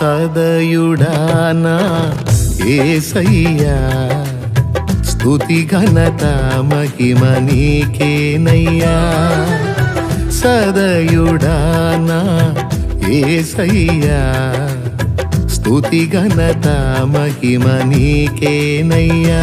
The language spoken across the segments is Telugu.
సదయుడానా ఏసయ్యా స్థుతి ఘనత మహిమ నీకేనయ్యా. సదయుడానా? ఏసయ్యా స్థుతి ఘనత మహిమ నీకేనయ్యా.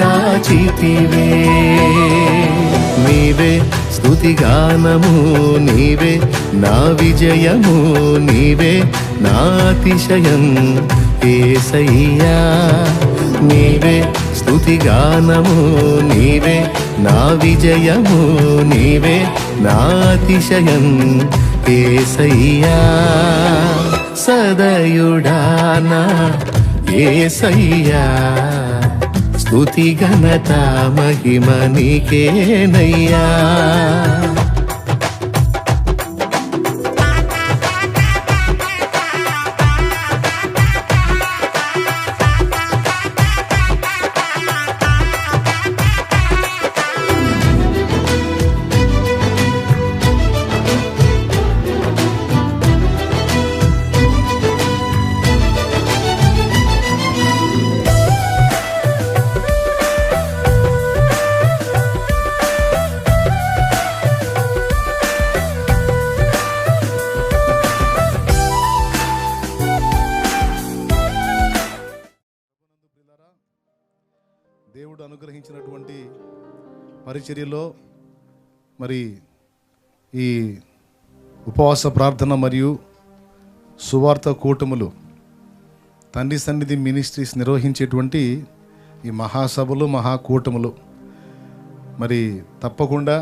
కాచితివే నీవే స్తుతిగానము నీవే నా విజయము నీవే నా అతిశయం ఏసయ్యా. నీవే స్తుతిగానము నీవే నా విజయము నీవే నా అతిశయం ఏసయ్యా. సదయుడానా ఏసయ్యా. స్థుతి ఘనత మహిమ నీకేనయ్యా. దేవుడు అనుగ్రహించినటువంటి పరిచర్యలో మరి ఈ ఉపవాస ప్రార్థన మరియు సువార్త కూటములు తండ్రి సన్నిధి మినిస్ట్రీస్ నిర్వహించేటువంటి ఈ మహాసభలు మహాకూటములు మరి తప్పకుండా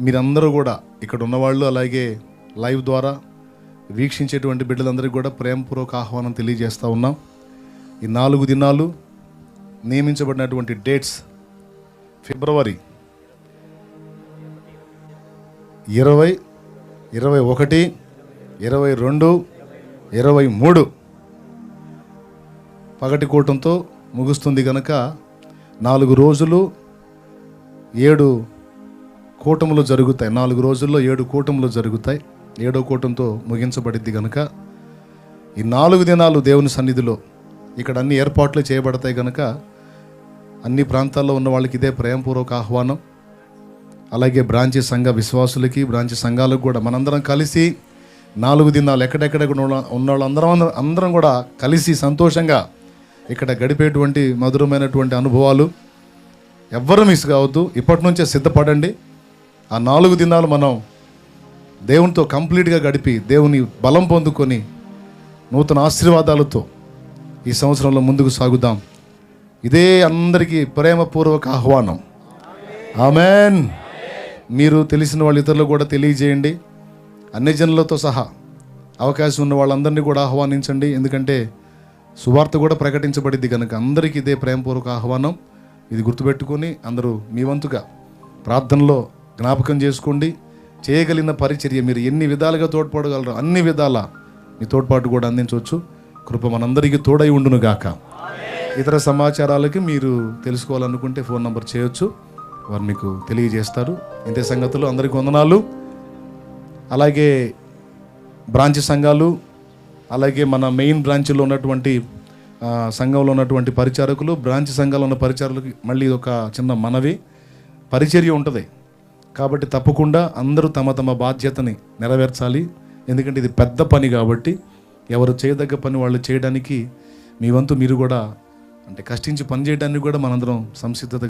మీరందరూ కూడా ఇక్కడ ఉన్నవాళ్ళు అలాగే లైవ్ ద్వారా వీక్షించేటువంటి బిడ్డలందరికీ కూడా ప్రేమపూర్వక ఆహ్వానం తెలియజేస్తూ ఉన్నాం. ఈ నాలుగు దినాలు నియమించబడినటువంటి డేట్స్ ఫిబ్రవరి ఇరవై ఇరవై ఒకటి ఇరవై రెండు ఇరవై మూడు పగటి కూటంతో ముగుస్తుంది కనుక నాలుగు రోజులు ఏడు కూటములు జరుగుతాయి. నాలుగు రోజుల్లో ఏడు కూటములు జరుగుతాయి. ఏడో కూటంతో ముగించబడిద్ది కనుక ఈ నాలుగు దినాలు దేవుని సన్నిధిలో ఇక్కడ అన్ని ఏర్పాట్లు చేయబడతాయి కనుక అన్ని ప్రాంతాల్లో ఉన్న వాళ్ళకి ఇదే ప్రేమపూర్వక ఆహ్వానం. అలాగే బ్రాంచి సంఘ విశ్వాసులకి బ్రాంచి సంఘాలకు కూడా మనందరం కలిసి నాలుగు దినాలు ఎక్కడెక్కడ ఉన్న వాళ్ళందరం అందరం కూడా కలిసి సంతోషంగా ఇక్కడ గడిపేటువంటి మధురమైనటువంటి అనుభవాలు ఎవ్వరూ మిస్ కావద్దు. ఇప్పటి నుంచే సిద్ధపడండి. ఆ నాలుగు దినాలు మనం దేవునితో కంప్లీట్గా గడిపి దేవుని బలం పొందుకొని నూతన ఆశీర్వాదాలతో ఈ సంవత్సరంలో ముందుకు సాగుదాం. ఇదే అందరికీ ప్రేమపూర్వక ఆహ్వానం. ఆమెన్. మీరు తెలిసిన వాళ్ళ ఇతరులకు కూడా తెలియజేయండి. అన్ని జనులతో సహా అవకాశం ఉన్న వాళ్ళందరినీ కూడా ఆహ్వానించండి. ఎందుకంటే సువార్త కూడా ప్రకటించబడింది కనుక అందరికీ ఇదే ప్రేమపూర్వక ఆహ్వానం. ఇది గుర్తుపెట్టుకొని అందరూ మీ వంతుగా ప్రార్థనలో జ్ఞాపకం చేసుకోండి. చేయగలిగిన పరిచర్య మీరు ఎన్ని విధాలుగా తోడ్పడగలరో అన్ని విధాల మీ తోడ్పాటు కూడా అందించవచ్చు. కృప మనందరికీ తోడై ఉండును గాక. ఇతర సమాచారాలకి మీరు తెలుసుకోవాలనుకుంటే ఫోన్ నంబర్ చేయొచ్చు. వారు మీకు తెలియజేస్తారు. ఇంతే సంగతులు అందరికీ వందనాలు. అలాగే బ్రాంచ్ సంఘాలు అలాగే మన మెయిన్ బ్రాంచ్లో ఉన్నటువంటి సంఘంలో ఉన్నటువంటి పరిచారకులు బ్రాంచ్ సంఘాలు ఉన్న పరిచారకులకి మళ్ళీ ఇది ఒక చిన్న మనవి. పరిచర్య ఉంటుంది. కాబట్టి తప్పకుండా అందరూ తమ తమ బాధ్యతని నెరవేర్చాలి. ఎందుకంటే ఇది పెద్ద పని కాబట్టి ఎవరు చేయదగ్గ పని వాళ్ళు చేయడానికి మీ వంతు మీరు కూడా అంటే కష్టించి పని చేయడానికి కూడా మనందరం సంసిద్ధత